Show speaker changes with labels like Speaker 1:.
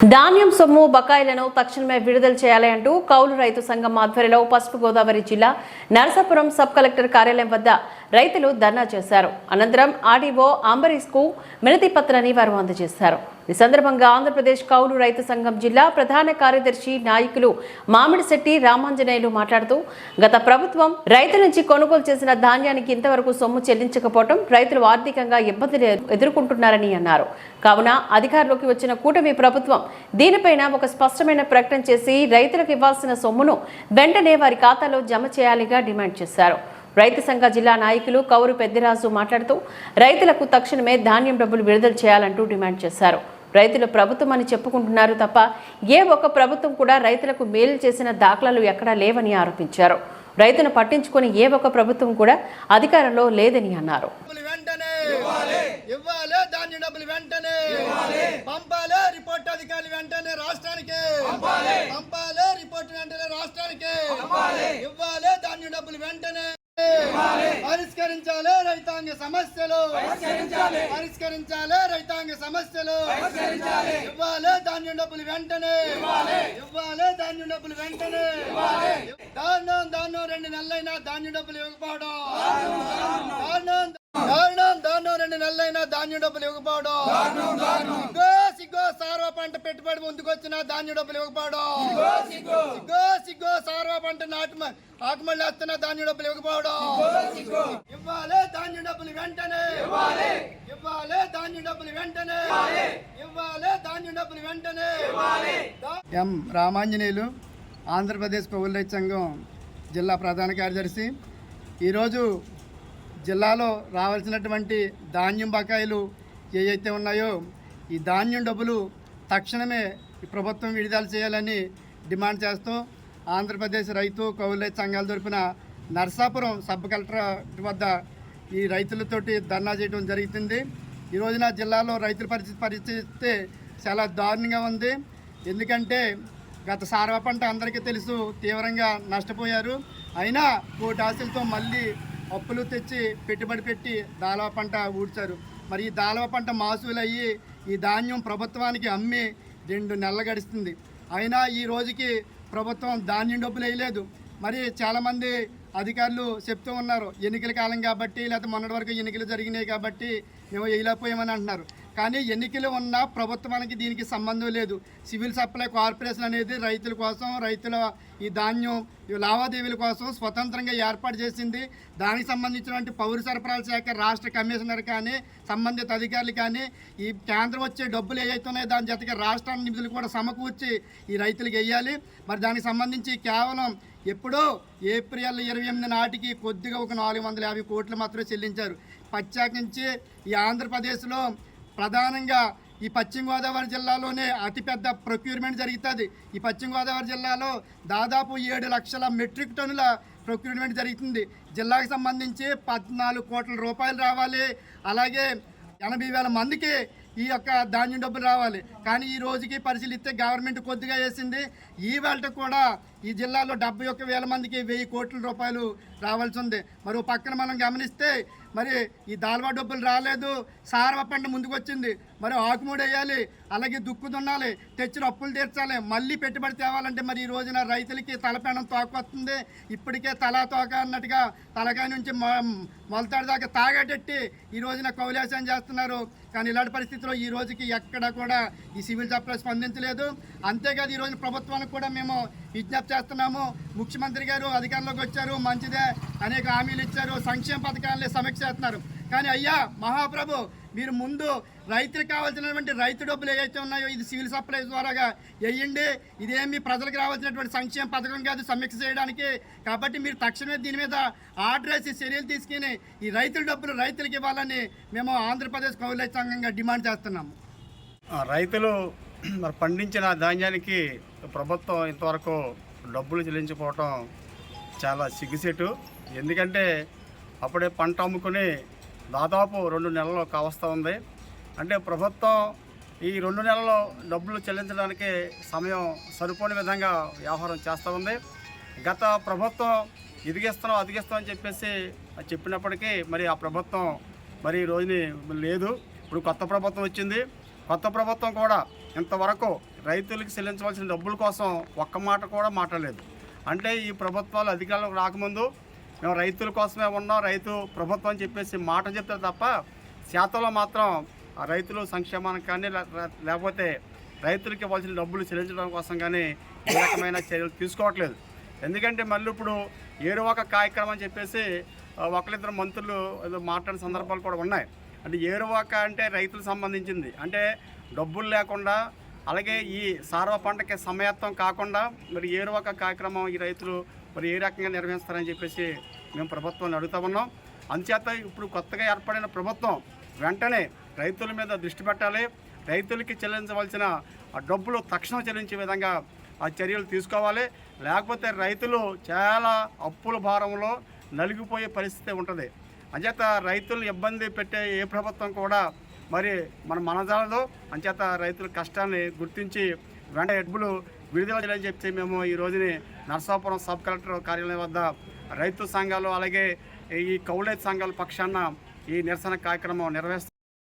Speaker 1: ధాన్యం సొమ్ము బకాయిలను తక్షణమే విడుదల చేయాలి అంటూ కౌలు రైతు సంఘం ఆధ్వర్యంలో పశ్చిమ గోదావరి జిల్లా నరసాపురం సబ్ కలెక్టర్ కార్యాలయం వద్ద రైతులు ధర్నా చేశారు. అనంతరం ఆర్డీఓ అంబరీష్కు మినతి పత్రాన్ని వారు అందజేశారు. ఈ సందర్భంగా ఆంధ్రప్రదేశ్ కౌలు రైతు సంఘం జిల్లా ప్రధాన కార్యదర్శి నాయకులు మామిడిశెట్టి రామాంజనేయులు మాట్లాడుతూ గత ప్రభుత్వం రైతు నుంచి కొనుగోలు చేసిన ధాన్యానికి ఇంతవరకు సొమ్ము చెల్లించకపోవడం రైతులు ఆర్థికంగా ఇబ్బందులు ఎదుర్కొంటున్నారని అన్నారు. కావున అధికారంలోకి వచ్చిన కూటమి ప్రభుత్వం దీనిపైన ఒక స్పష్టమైన ప్రకటన చేసి రైతులకు ఇవ్వాల్సిన సొమ్మును వెంటనే వారి ఖాతాలో జమ చేయాలిగా డిమాండ్ చేశారు. రైతు సంఘ జిల్లా నాయకులు కౌరు పెద్దిరాజు మాట్లాడుతూ రైతులకు తక్షణమే ధాన్యం డబ్బులు విడుదల చేయాలంటూ డిమాండ్ చేశారు. రైతులు ప్రభుత్వం అని చెప్పుకుంటున్నారు తప్ప ఏ ఒక్క ప్రభుత్వం కూడా రైతులకు మేలు చేసిన దాఖలాలు ఎక్కడా లేవని ఆరోపించారు. రైతును పట్టించుకొని ఏ ఒక్క ప్రభుత్వం కూడా అధికారంలో లేదని అన్నారు.
Speaker 2: డబ్బులు వెంటనే ఇవ్వాలి. ధాన్యం డబ్బులు వెంటనే పంపాలి రిపోర్ట్ అధికారులు వెంటనే రాష్ట్రానికి. పంపాలి. రిపోర్ట్ వెంటనే రాష్ట్రానికి. ఇవ్వాలి ధాన్యం డబ్బులు వెంటనే. పరిష్కరించాలి రైతాంగ సమస్యలు. పరిష్కరించాలి. రైతాంగ సమస్యలు. ఇవ్వాలి ధాన్యం డబ్బులు వెంటనే. ఇవ్వాలి. ధాన్యం డబ్బులు వెంటనే. దారుణం దారుణం రెండు నెలలైనా ధాన్యం డబ్బులు ఇవ్వకపోవడం. దారుణం దారుణం దారుణం రెండు నెలలైనా ధాన్యం డబ్బులు ఇవ్వకపోవడం. సిగ్గో సిగ్గో సార్వ పంట పెట్టుబడి ముందుకొచ్చిన ధాన్యం డబ్బులు ఇవ్వకపోవడం. సిగ్గో సిగ్గో సార్వ పంట నాటు ఆకుమల్లి వస్తున్న ధాన్యం డబ్బులు ఇవ్వకపోవడం. ఇవ్వాలి ధాన్యం డబ్బులు వెంటనే. ఇవ్వాలి. ధాన్యం డబ్బులు వెంటనే. ఇవ్వాలి. ధాన్యం డబ్బులు వెంటనే. ఎం రామాంజనేయులు ఆంధ్రప్రదేశ్ కౌలు రైతు సంఘం జిల్లా ప్రధాన కార్యదర్శి. ఈరోజు జిల్లాలో రావాల్సినటువంటి ధాన్యం బకాయిలు ఏవైతే ఉన్నాయో ఈ ధాన్యం డబ్బులు తక్షణమే ఈ ప్రభుత్వం విడుదల చేయాలని డిమాండ్ చేస్తూ ఆంధ్రప్రదేశ్ రైతు కౌలు సంఘాల తరఫున నర్సాపురం సబ్ కలెక్టర్ వద్ద ఈ రైతులతోటి ధర్నా చేయడం జరుగుతుంది. ఈ రోజున జిల్లాలో రైతుల పరిస్థితి పరిస్థితి చాలా దారుణంగా ఉంది. ఎందుకంటే గత సారవ పంట అందరికీ తెలుసు తీవ్రంగా నష్టపోయారు. అయినా కోటి ఆశలతో మళ్ళీ అప్పులు తెచ్చి పెట్టుబడి పెట్టి దాలవ పంట ఊడ్చారు. మరి ఈ దాలవ పంట మాసులు అయ్యి ఈ ధాన్యం ప్రభుత్వానికి అమ్మి రెండు నెలలు గడుస్తుంది అయినా ఈ రోజుకి ప్రభుత్వం ధాన్యం డబ్బులు వేయలేదు. మరి చాలామంది అధికారులు చెప్తూ ఉన్నారు ఎన్నికల కాలం కాబట్టి లేకపోతే మొన్నటి వరకు ఎన్నికలు జరిగినాయి కాబట్టి మేము వేయలేకపోయామని అంటున్నారు. కానీ ఎన్నికలు ఉన్న ప్రభుత్వానికి దీనికి సంబంధం లేదు. సివిల్ సప్లై కార్పొరేషన్ అనేది రైతుల కోసం రైతుల ఈ ధాన్యం ఈ లావాదేవీల కోసం స్వతంత్రంగా ఏర్పాటు చేసింది. దానికి సంబంధించినటువంటి పౌర సరఫరాల శాఖ రాష్ట్ర కమిషనర్ కానీ సంబంధిత అధికారులు కానీ ఈ కేంద్రం వచ్చే డబ్బులు ఏవైతే ఉన్నాయో దాని జతగా రాష్ట్ర నిధులు కూడా సమకూర్చి ఈ రైతులకు వేయాలి మరి దానికి సంబంధించి కేవలం ఎప్పుడో ఏప్రిల్ ఇరవై ఎనిమిది నాటికి కొద్దిగా ఒక నాలుగు వందల యాభై కోట్లు మాత్రమే చెల్లించారు. ప్రత్యేకించి ఈ ఆంధ్రప్రదేశ్లో ప్రధానంగా ఈ పశ్చిమ గోదావరి జిల్లాలోనే అతిపెద్ద ప్రొక్యూర్మెంట్ జరుగుతుంది. ఈ పశ్చిమ గోదావరి జిల్లాలో దాదాపు ఏడు లక్షల మెట్రిక్ టన్నుల ప్రొక్యూర్మెంట్ జరుగుతుంది. జిల్లాకు సంబంధించి పద్నాలుగు కోట్ల రూపాయలు రావాలి. అలాగే ఎనభై వేల మందికి ఈ యొక్క ధాన్యం డబ్బులు రావాలి. కానీ ఈ రోజుకి పరిశీలిస్తే గవర్నమెంట్ కొద్దిగా వేసింది. ఈ వేళ కూడా ఈ జిల్లాలో డెబ్బై ఒక్క వేల మందికి వెయ్యి కోట్ల రూపాయలు రావాల్సి ఉంది. మరి పక్కన మనం గమనిస్తే మరి ఈ దాల్వా డబ్బులు రాలేదు సారవ పంట ముందుకొచ్చింది. మరి ఆకుమూడు వేయాలి అలాగే దుక్కు దున్నాలి తెచ్చిన అప్పులు తీర్చాలి మళ్ళీ పెట్టుబడి తేవాలంటే మరి ఈ రోజున రైతులకి తలపెనం తోక వస్తుంది ఇప్పటికే తలా తోక అన్నట్టుగా తలకాయ నుంచి మొ- మొలతాడు దాకా తాగటెట్టి ఈ రోజున కౌలాసం చేస్తున్నారు. కానీ ఇలాంటి పరిస్థితిలో ఈ రోజుకి ఎక్కడ కూడా ఈ సివిల్ సప్లై స్పందించలేదు. అంతేకాదు ఈ రోజున ప్రభుత్వానికి కూడా మేము విజ్ఞప్తి చేస్తున్నాము. ముఖ్యమంత్రి గారు అధికారంలోకి వచ్చారు. మంచిదే. అనేక హామీలు ఇచ్చారు. సంక్షేమ పథకాలని సమీక్ష చేస్తున్నారు. కానీ అయ్యా మహాప్రభు మీరు ముందు రైతులకు కావాల్సినటువంటి రైతు డబ్బులు ఏవైతే ఉన్నాయో ఇది సివిల్ సప్లై ద్వారాగా వేయండి. ఇదేమి ప్రజలకు రావాల్సినటువంటి సంక్షేమ పథకం కాదు సమీక్ష చేయడానికి. కాబట్టి మీరు తక్షణమే దీని మీద ఆర్డర్ వేసి చర్యలు తీసుకుని ఈ రైతుల డబ్బులు రైతులకు ఇవ్వాలని మేము ఆంధ్రప్రదేశ్ కౌల సంఘంగా డిమాండ్ చేస్తున్నాము.
Speaker 3: ఆ, రైతులు మరి పండించిన ధాన్యానికి ప్రభుత్వం ఇంతవరకు డబ్బులు చెల్లించిపోవటం చాలా సిగ్గుసేటు ఎందుకంటే అప్పుడే పంట అమ్ముకుని దాదాపు రెండు నెలలు కావస్తూ ఉంది. అంటే ప్రభుత్వం ఈ రెండు నెలల్లో డబ్బులు చెల్లించడానికి సమయం సరిపోని విధంగా వ్యవహారం చేస్తూ ఉంది. గత ప్రభుత్వం ఇదిగిస్తాం అదిగిస్తాం అని చెప్పేసి చెప్పినప్పటికీ మరి ఆ ప్రభుత్వం మరి ఈ రోజుని లేదు. ఇప్పుడు కొత్త ప్రభుత్వం వచ్చింది. కొత్త ప్రభుత్వం కూడా ఇంతవరకు రైతులకు చెల్లించవలసిన డబ్బుల కోసం ఒక్క మాట కూడా మాట్లాడలేదు. అంటే ఈ ప్రభుత్వాలు అధికారంలోకి రాకముందు మేము రైతుల కోసమే ఉన్నాం రైతు ప్రభుత్వం అని చెప్పేసి మాట చెప్తారు తప్ప శాతంలో మాత్రం ఆ రైతులు సంక్షేమానికి కానీ లేకపోతే రైతులకి ఇవ్వాల్సిన డబ్బులు చెల్లించడం కోసం కానీ ఏ రకమైన చర్యలు తీసుకోవట్లేదు. ఎందుకంటే మళ్ళీ ఇప్పుడు ఏడు ఒక కార్యక్రమం అని చెప్పేసి ఒకరిద్దరు మంత్రులు మాట్లాడిన సందర్భాలు కూడా ఉన్నాయి. అంటే ఏరువాక అంటే రైతులకు సంబంధించింది. అంటే డబ్బులు లేకుండా అలాగే ఈ సార్వ పంటకి సమయత్వం కాకుండా మరి ఏరువాక కార్యక్రమం ఈ రైతులు మరి ఏ రకంగా నిర్వహిస్తారని చెప్పేసి మేము ప్రభుత్వాన్ని అడుగుతా ఉన్నాం. అందుచేత ఇప్పుడు కొత్తగా ఏర్పడిన ప్రభుత్వం వెంటనే రైతుల మీద దృష్టి పెట్టాలి. రైతులకి చెల్లించవలసిన డబ్బులు తక్షణం చెల్లించే విధంగా ఆ చర్యలు తీసుకోవాలి. లేకపోతే రైతులు చాలా అప్పుల భారంలో నలిగిపోయే పరిస్థితి ఉంటుంది. అంచేత రైతులను ఇబ్బంది పెట్టే ఏ ప్రభుత్వం కూడా మరి మన మనజాలదో అంచేత రైతుల కష్టాన్ని గుర్తించి వెంట ఎడ్బులు విడుదల చేయాలని చెప్తే మేము ఈ రోజుని నరసాపురం సబ్ కలెక్టర్ కార్యాలయం వద్ద రైతు సంఘాలు అలాగే ఈ కౌలైత్ సంఘాల పక్షాన ఈ నిరసన కార్యక్రమం నిర్వహిస్తాం.